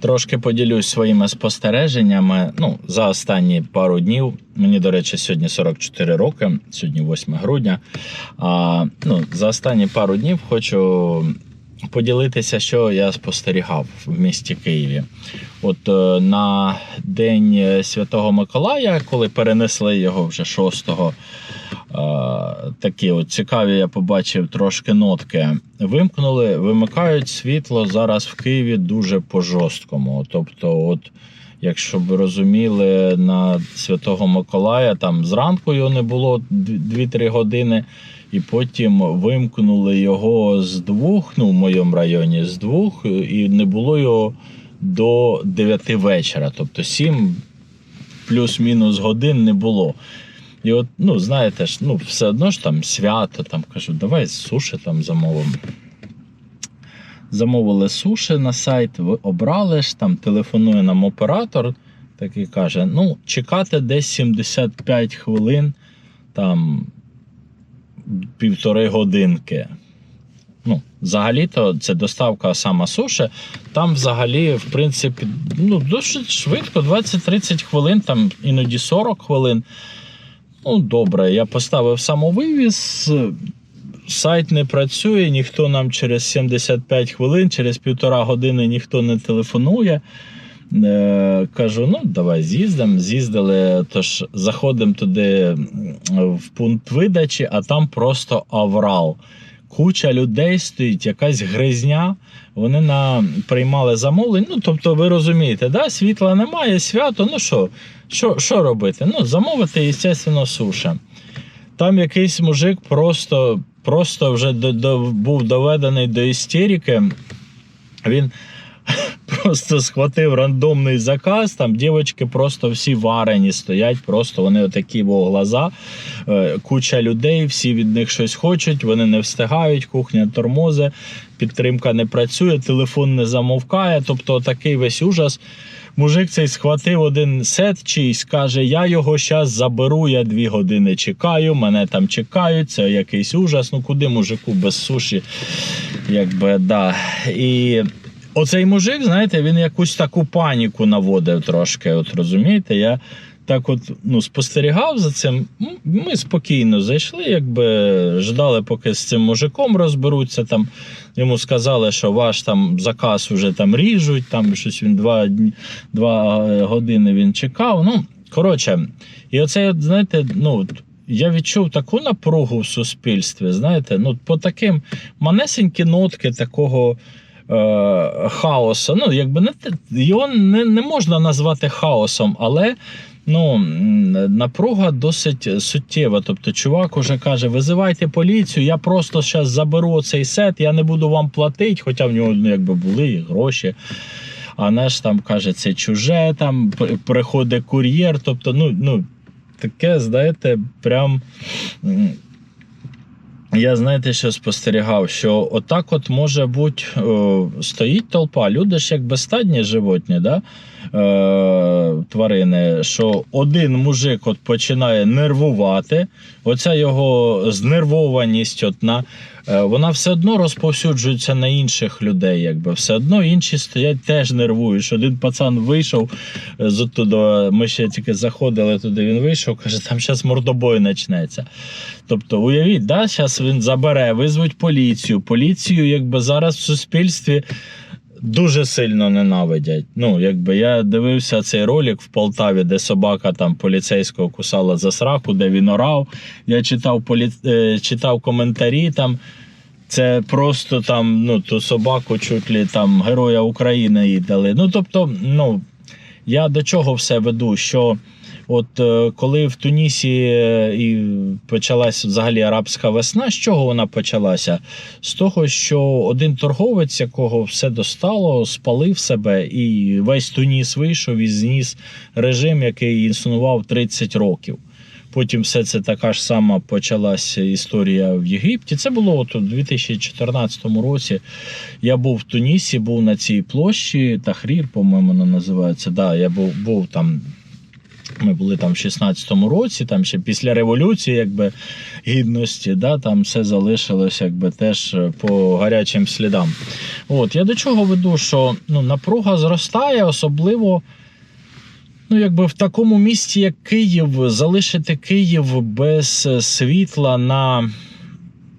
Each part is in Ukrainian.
Трошки поділюсь своїми спостереженнями. Ну, за останні пару днів. Мені, до речі, сьогодні 44 роки, сьогодні 8 грудня. А, ну, за останні пару днів хочу поділитися, що я спостерігав в місті Києві. От е, на День Святого Миколая, коли перенесли його вже 6-го, е, такі от цікаві, я побачив трошки нотки. Вимкнули, вимикають світло зараз в Києві дуже по-жорсткому. Тобто, от, якщо ви розуміли, на Святого Миколая там зранку його не було 2-3 години. І потім вимкнули його з двох, ну в моєму районі, з двох, і не було його до 9 вечора. Тобто 7 плюс-мінус годин не було. І от, ну, знаєте ж, ну, все одно ж там свято, там кажу, давай суші там замовимо. Замовили суші на сайт, обрали ж, там телефонує нам оператор, такий каже: ну, чекати десь 75 хвилин, там півтори годинки. Ну, взагалі-то це доставка сама суші. Там взагалі, в принципі, ну, досить швидко, 20-30 хвилин, там іноді 40 хвилин. Ну, добре, я поставив самовивіз. Сайт не працює, ніхто нам через 75 хвилин, через півтора години ніхто не телефонує. Е, кажу, ну давай з'їздимо. З'їздили, тож заходимо туди в пункт видачі, а там просто аврал. Куча людей стоїть, якась гризня. Вони на приймали замовлення. Ну, тобто, ви розумієте, да? світла немає, свято. Ну що, що, що робити? Ну, замовити, звісно, суші. Там якийсь мужик просто, просто вже до, до, був доведений до істерики. Він просто схватив рандомний заказ. Там дівчатки просто всі варені стоять, просто вони отакі бо глаза, е, куча людей, всі від них щось хочуть, вони не встигають, кухня тормози, підтримка не працює, телефон не замовкає. Тобто такий весь ужас. Мужик цей схватив один сет чийсь, каже: Я його зараз заберу, я дві години чекаю, мене там чекають, це якийсь ужас. Ну куди мужику без суші? Якби да. І оцей мужик, знаєте, він якусь таку паніку наводив трошки. От розумієте, я так от ну, спостерігав за цим. Ми спокійно зайшли, якби ждали, поки з цим мужиком розберуться. Там йому сказали, що ваш там заказ вже там ріжуть, там щось він два, два е, години він чекав. Ну, коротше, і оце, знаєте, ну. Я відчув таку напругу в суспільстві, знаєте, ну по таким манесенькі нотки такого е, хаосу. Ну, якби не його не, не можна назвати хаосом, але ну, напруга досить суттєва. Тобто, чувак уже каже: визивайте поліцію, я просто зараз заберу цей сет, я не буду вам платити, хоча в нього ну, якби були гроші. А наш там каже, це чуже, там приходить кур'єр. Тобто, ну, ну таке, знаєте, прям. Я знаєте, що спостерігав, що отак от може бути, стоїть толпа. Люди ж як безстадні животні, да? Е, тварини, що один мужик от починає нервувати, оця його знервованість, от на, е, вона все одно розповсюджується на інших людей. Якби. Все одно інші стоять теж нервують. Один пацан вийшов е, з оттуда, ми ще тільки заходили туди, він вийшов, каже, там зараз мордобой почнеться. Тобто, уявіть, да, зараз він забере, визвуть поліцію. Поліцію, якби зараз в суспільстві дуже сильно ненавидять. Ну, якби я дивився цей ролик в Полтаві, де собака там поліцейського кусала за сраку, де він орав. Я читав полі... е, читав коментарі там. Це просто там, ну, ту собаку чуть ли там Героя України їй дали. Ну, тобто, ну, я до чого все веду? Що от е, коли в Тунісі е, і почалася взагалі арабська весна, з чого вона почалася? З того, що один торговець, якого все достало, спалив себе, і весь Туніс вийшов і зніс режим, який існував 30 років. Потім все це така ж сама почалася історія в Єгипті. Це було от у 2014 році. Я був в Тунісі, був на цій площі, Тахрір, по-моєму, вона називається. Да, я був, був там Ми були там в 16-му році, там ще після революції, якби гідності, да, там все залишилось якби теж по гарячим слідам. От я до чого веду, що ну, напруга зростає, особливо. Ну, якби в такому місті, як Київ, залишити Київ без е, світла на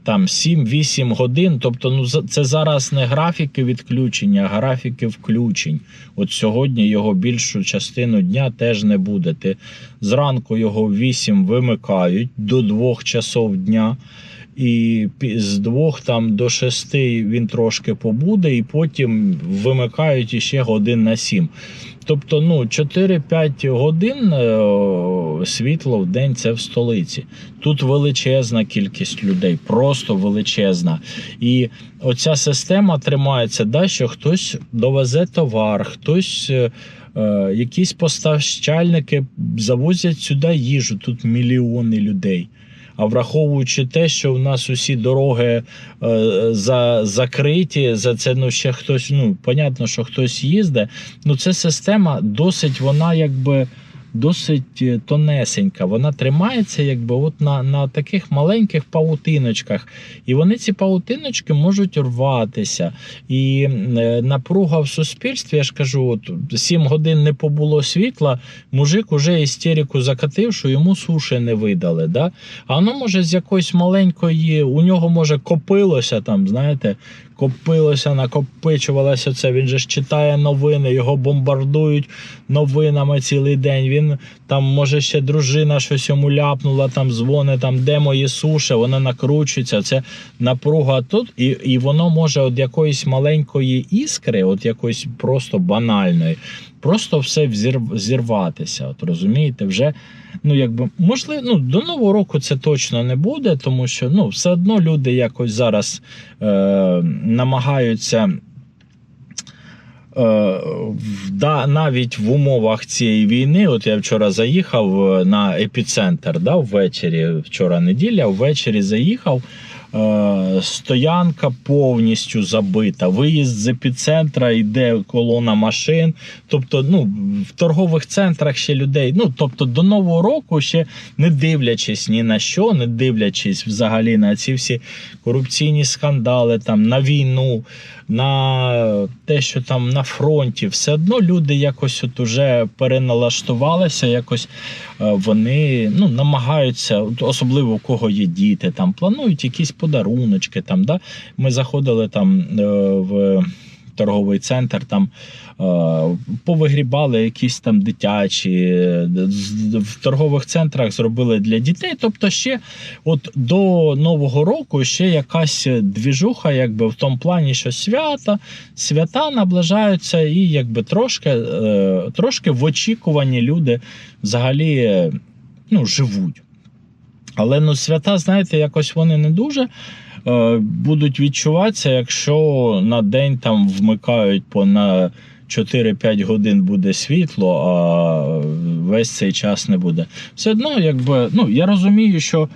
там 7-8 годин. Тобто, ну це зараз не графіки відключення, а графіки включень. От сьогодні його більшу частину дня теж не буде. Ти зранку його в 8 вимикають до 2 часов дня. І з двох там до шести він трошки побуде, і потім вимикають іще годин на сім. Тобто, ну 4-5 годин е, світло в день це в столиці. Тут величезна кількість людей, просто величезна. І оця система тримається, да, що хтось довезе товар, хтось. е, е, Якісь постачальники завозять сюди їжу. Тут мільйони людей. А враховуючи те, що в нас усі дороги е, за, закриті, за це ну ще хтось. Ну понятно, що хтось їздить. Ну це система досить, вона якби досить е, тонесенька. Вона тримається, якби от на, на таких маленьких паутиночках. І вони ці паутиночки можуть рватися. І е, напруга в суспільстві, я ж кажу, от 7 годин не побуло світла, мужик уже істерику закатив, що йому суші не видали. Да? А воно може з якоїсь маленької, у нього може копилося там, знаєте, копилося, накопичувалося це. Він же ж читає новини, його бомбардують новинами цілий день. Він там, може, ще дружина щось йому ляпнула, там дзвони, там де мої суші, вона накручується. Це напруга тут, і, і воно може від якоїсь маленької іскри, от якоїсь просто банальної. Просто все зірватися. От розумієте, вже ну якби можливо, ну до нового року це точно не буде, тому що ну все одно люди якось зараз е, намагаються. Е, да, навіть в умовах цієї війни, от я вчора заїхав е, на епіцентр, да, ввечері, вчора неділя, ввечері заїхав. Е, стоянка повністю забита. Виїзд з епіцентра йде колона машин. Тобто, ну в торгових центрах ще людей. Ну тобто, до нового року ще не дивлячись ні на що, не дивлячись взагалі на ці всі корупційні скандали, там на війну, на те, що там на фронті, все одно люди якось от уже переналаштувалися, якось е, вони ну, намагаються, особливо у кого є діти, там планують якісь подаруночки. Там, да? Ми заходили там е, в торговий центр, там е, повигрібали якісь там дитячі, е, в торгових центрах зробили для дітей. Тобто, ще от до Нового року ще якась двіжуха, якби в тому плані, що свята, свята наближаються, і якби трошки, трошки в очікуванні люди взагалі ну, живуть. Але ну, свята, знаєте, якось вони не дуже е, будуть відчуватися, якщо на день там вмикають по на 4-5 годин буде світло, а весь цей час не буде. Все одно, якби, ну, я розумію, що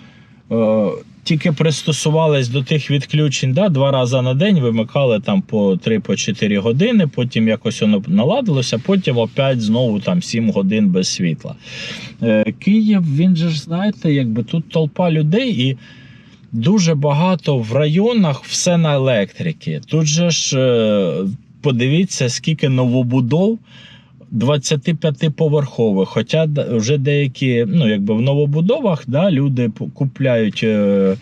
е, тільки пристосувались до тих відключень, да, два рази на день вимикали там по 3-4 години, потім якось воно наладилося, потім опять знову там 7 годин без світла. Е, Київ, він же ж, знаєте, якби тут толпа людей і. Дуже багато в районах все на електрики. Тут же ж е, подивіться, скільки новобудов 25-поверхових. Хоча вже деякі, ну якби в новобудовах, да, люди купляють. е,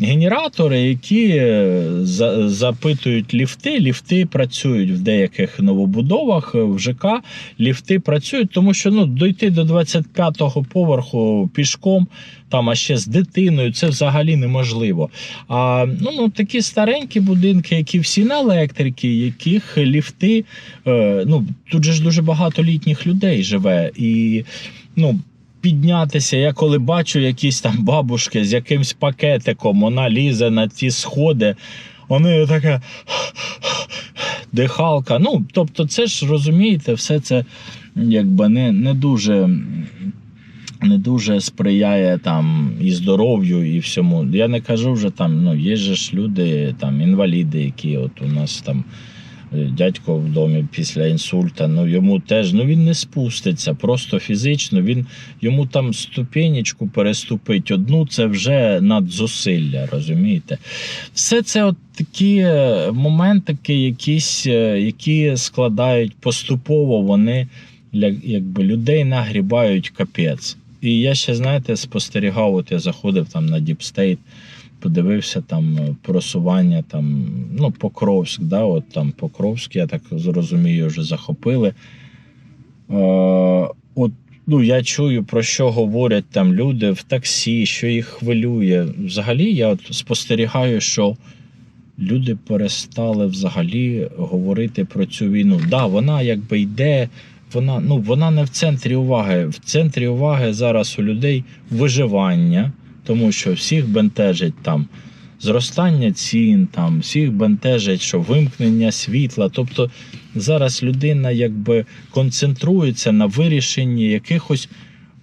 Генератори, які е, за- запитують ліфти, ліфти працюють в деяких новобудовах е, в ЖК. Ліфти працюють, тому що ну дойти до 25-го поверху пішком, там а ще з дитиною, це взагалі неможливо. А ну, ну такі старенькі будинки, які всі на електрики, яких ліфти, е, ну тут же ж дуже багато літніх людей живе і ну. Піднятися, я коли бачу якісь там бабушки з якимсь пакетиком, вона лізе на ті сходи, вони така дихалка. Ну, тобто, це ж розумієте, все це якби не, не дуже. Не дуже сприяє там і здоров'ю, і всьому. Я не кажу вже там, ну є ж люди, там інваліди, які от у нас там дядько в домі після інсульта. Ну йому теж ну він не спуститься, просто фізично. Він йому там ступенечку переступить одну, це вже надзусилля, розумієте? Все це от такі е, моментики, якісь, е, які складають поступово, вони якби людей нагрібають капець. І я ще, знаєте, спостерігав, от я заходив там на Deep State, подивився там е, просування, там, ну, Покровськ, да, от там Покровськ, я так зрозумію, вже захопили. Е, от, ну, я чую, про що говорять там люди в таксі, що їх хвилює. Взагалі, я от спостерігаю, що люди перестали взагалі говорити про цю війну. Да, вона якби йде, вона, ну, вона не в центрі уваги. В центрі уваги зараз у людей виживання, тому що всіх бентежить там зростання цін, там всіх бентежить, що вимкнення світла. Тобто зараз людина якби концентрується на вирішенні якихось.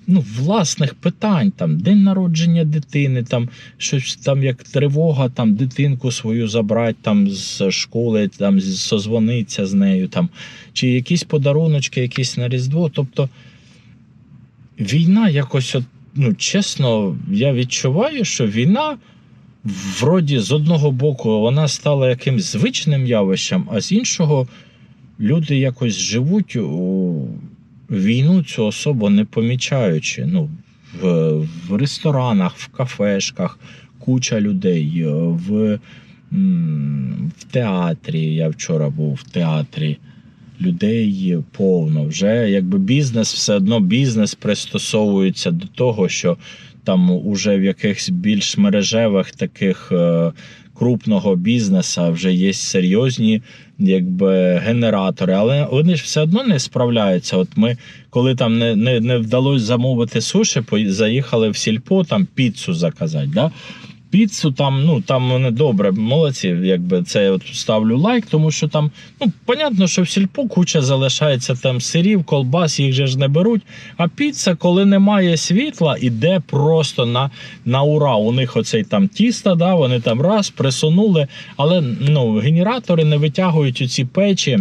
Ну, власних питань, там, день народження дитини, там щось там як тривога, там дитинку свою забрати там з школи, там созвонитися з нею, там, чи якісь подаруночки, якісь на Різдво. Тобто війна якось, от, ну, чесно, я відчуваю, що війна, вроді, з одного боку, вона стала якимсь звичним явищем, а з іншого, люди якось живуть у війну цю особу не помічаючи. Ну, в, в ресторанах, в кафешках куча людей, в, в театрі. Я вчора був в театрі. Людей повно. Вже якби бізнес, все одно бізнес пристосовується до того, що там уже в якихось більш мережевих таких е, крупного бізнеса вже є серйозні якби генератори, але вони ж все одно не справляються. От ми, коли там не, не, не вдалося замовити суші, заїхали в сільпо там піцу заказати. Да? Піцу там, ну там вони добре, молодці, якби це я от ставлю лайк, тому що там, ну, понятно, що в сільпо куча залишається там сирів, колбас, їх же ж не беруть. А піца, коли немає світла, іде просто на, на ура. У них оцей там тіста, да, вони там раз присунули, але ну, генератори не витягують оці печі.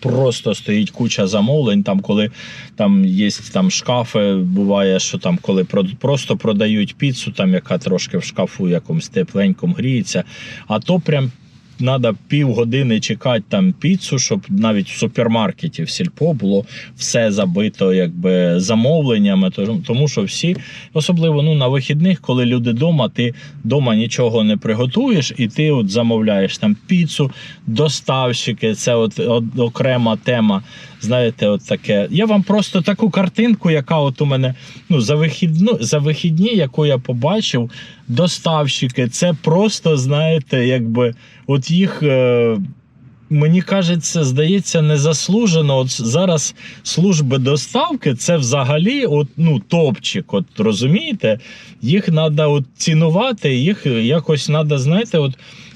Просто стоїть куча замовлень. Там, коли там є там шкафи, буває, що там, коли просто продають піцу, там яка трошки в шкафу якомусь тепленькому гріється. А то прям треба півгодини чекати там піцу, щоб навіть в супермаркеті в сільпо було все забито якби замовленнями. Тому що всі, особливо ну, на вихідних, коли люди вдома, ти вдома нічого не приготуєш, і ти от замовляєш там піцу, доставщики, це от, от окрема тема. Знаєте, от таке. Я вам просто таку картинку, яка от у мене ну, за, вихідну, за вихідні, яку я побачив, доставщики, це просто, знаєте, якби от їх. Е- Мені кажеться, здається, незаслужено. От зараз служби доставки це взагалі от, ну, топчик. От розумієте, їх треба цінувати, їх якось треба, знаєте, от.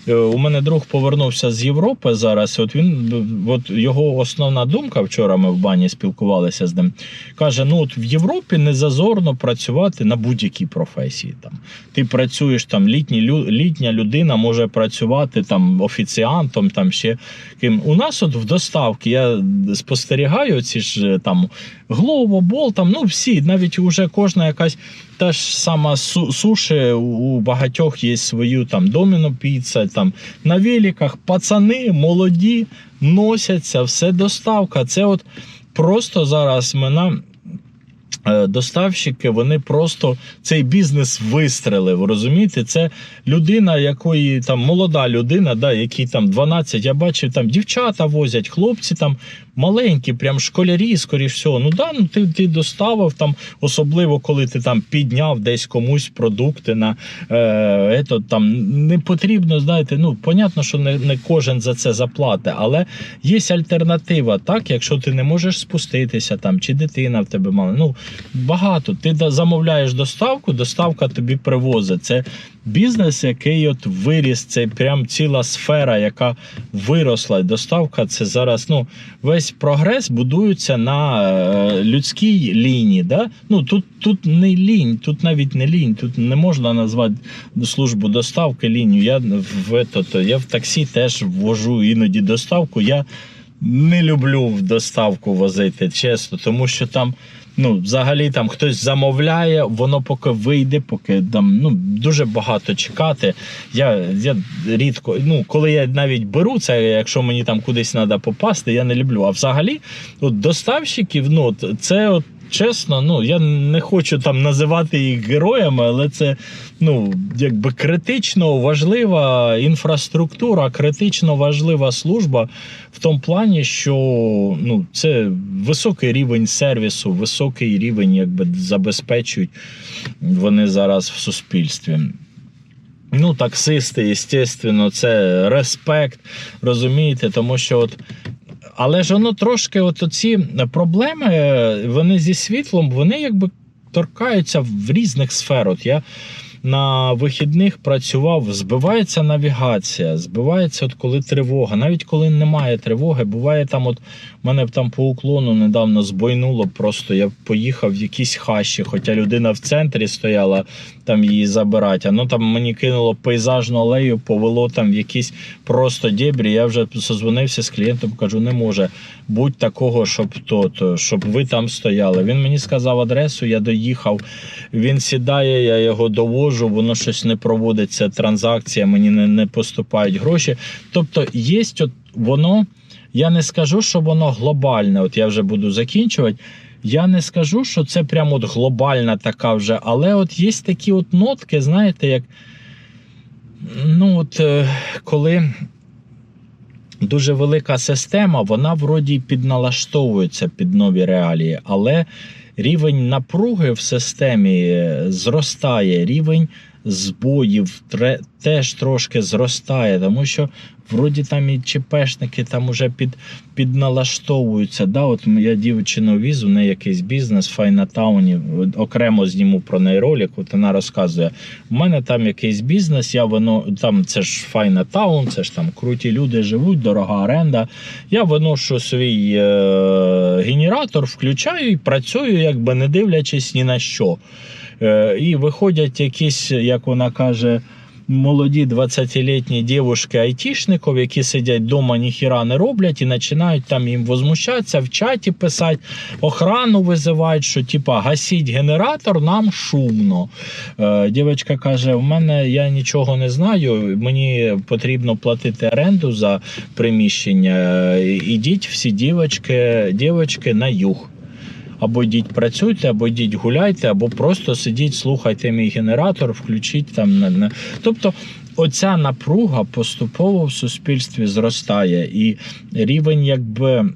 Е, У мене друг повернувся з Європи зараз. От він от його основна думка вчора ми в бані спілкувалися з ним. Каже: ну от в Європі не зазорно працювати на будь-якій професії. Там ти працюєш там, літні літня людина може працювати там офіціантом, там ще ким. У нас от в доставці я спостерігаю ці ж е, там Bolt, там ну всі, навіть уже кожна якась та ж сама су- суші у багатьох є свою там доміно піца, там на великах пацани молоді носяться, все доставка. Це от просто зараз мене. Доставщики, вони просто цей бізнес вистрелив. Розумієте, це людина, якої там молода людина, да, якій там 12, я бачив, там дівчата возять, хлопці там маленькі, прям школярі, скоріш всього. Ну да, ну ти, ти доставив там, особливо коли ти там підняв десь комусь продукти на е, ето, там не потрібно, знаєте, ну понятно, що не, не кожен за це заплатить, але є альтернатива, так, якщо ти не можеш спуститися там, чи дитина в тебе мала. Ну багато. Ти замовляєш доставку, доставка тобі привозить. Це бізнес, який от виріс, це прям ціла сфера, яка виросла. Доставка це зараз ну, весь прогрес будується на е, людській лінії. Да? Ну, тут, тут не лінь, тут навіть не лінь, тут не можна назвати службу доставки лінію. Я в, ето, я в таксі теж ввожу іноді доставку. Я не люблю в доставку возити, чесно, тому що там. Ну, взагалі там хтось замовляє, воно поки вийде, поки там ну дуже багато чекати. Я я рідко, ну коли я навіть беру це, якщо мені там кудись треба попасти, я не люблю. А взагалі, от доставщиків, ну це от. Чесно, ну я не хочу там називати їх героями, але це ну якби критично важлива інфраструктура, критично важлива служба в тому плані, що ну це високий рівень сервісу, високий рівень, якби забезпечують вони зараз в суспільстві. Ну, таксисти, звісно, це респект, розумієте, тому що от. Але ж воно трошки, от ці проблеми, вони зі світлом, вони якби торкаються в різних сфер. От я на вихідних працював, збивається навігація, збивається, от коли тривога. Навіть коли немає тривоги, буває там, от мене там по уклону недавно збойнуло. Просто я поїхав в якісь хащі, хоча людина в центрі стояла там її забирати. А ну там мені кинуло пейзажну алею, повело там в якісь просто дебрі. Я вже созвонився з клієнтом, кажу, не може будь такого, щоб то, то щоб ви там стояли. Він мені сказав адресу, я доїхав. Він сідає, я його довожу, воно щось не проводиться. Транзакція, мені не, не поступають гроші. Тобто, є от воно. Я не скажу, що воно глобальне. От я вже буду закінчувати. Я не скажу, що це прямо от глобальна така вже, але от є такі от нотки, знаєте, як. Ну, от е, коли дуже велика система, вона вроді підналаштовується під нові реалії, але рівень напруги в системі е, зростає, рівень збоїв теж трошки зростає, тому що вроді там і ЧПшники там уже під, підналаштовуються. Да? От я дівчину віз, у неї якийсь бізнес в Файнатауні, окремо зніму про неї ролик, от вона розказує, у мене там якийсь бізнес, я воно там це ж Файнатаун, це ж там круті люди живуть, дорога оренда. Я виношу свій е, генератор, включаю і працюю, якби не дивлячись ні на що. Е, і виходять якісь, як вона каже, молоді 20-літні дівушки айтішників, які сидять вдома, ніхіра не роблять, і починають там їм возмущатися, в чаті писати, охрану визивають, що типа гасіть генератор, нам шумно. Е, Дівчинка каже: в мене я нічого не знаю, мені потрібно платити оренду за приміщення. Е, Ідіть всі дівчатки, дівчатки на юг. Або йдіть працюйте, або йдіть гуляйте, або просто сидіть, слухайте мій генератор, включіть там. Тобто оця напруга поступово в суспільстві зростає, і рівень якби.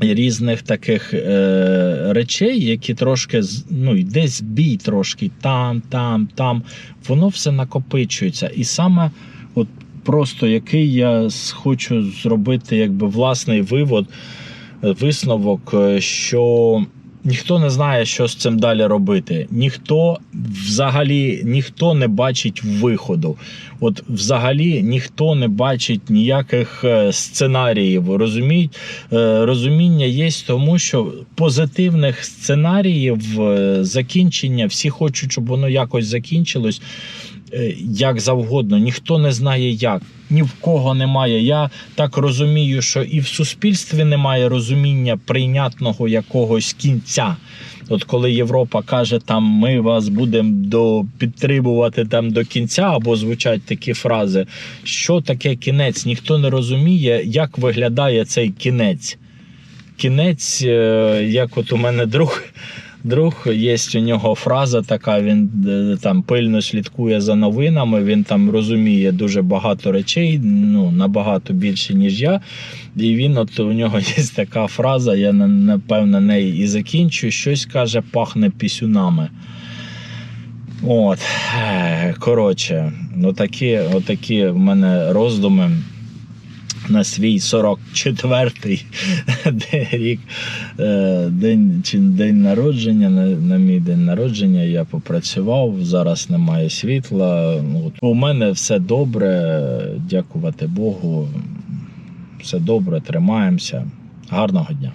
Різних таких е, речей, які трошки ну, йде збій трошки там, там, там, воно все накопичується. І саме от просто який я хочу зробити якби власний вивод, висновок, е, що ніхто не знає, що з цим далі робити. Ніхто взагалі ніхто не бачить виходу. От взагалі ніхто не бачить ніяких е, сценаріїв. Розуміють, Е, розуміння є, тому що позитивних сценаріїв закінчення всі хочуть, щоб воно якось закінчилось. Е, Як завгодно, ніхто не знає як, ні в кого немає. Я так розумію, що і в суспільстві немає розуміння прийнятного якогось кінця. От коли Європа каже, там ми вас будемо підтримувати там до кінця, або звучать такі фрази, що таке кінець, ніхто не розуміє, як виглядає цей кінець. Кінець, е, як от у мене друг. Друг, є у нього фраза така, він е, там пильно слідкує за новинами, він там розуміє дуже багато речей, ну набагато більше, ніж я. І він, от у нього є така фраза, я на- напевно неї і закінчу. Щось каже, пахне пісюнами. От, Е, коротше, отакі, отакі в мене роздуми на свій 44-й рік е, день, чи день народження, на, на мій день народження я попрацював, зараз немає світла. От. У мене все добре, дякувати Богу. Все добре, тримаємося. Гарного дня.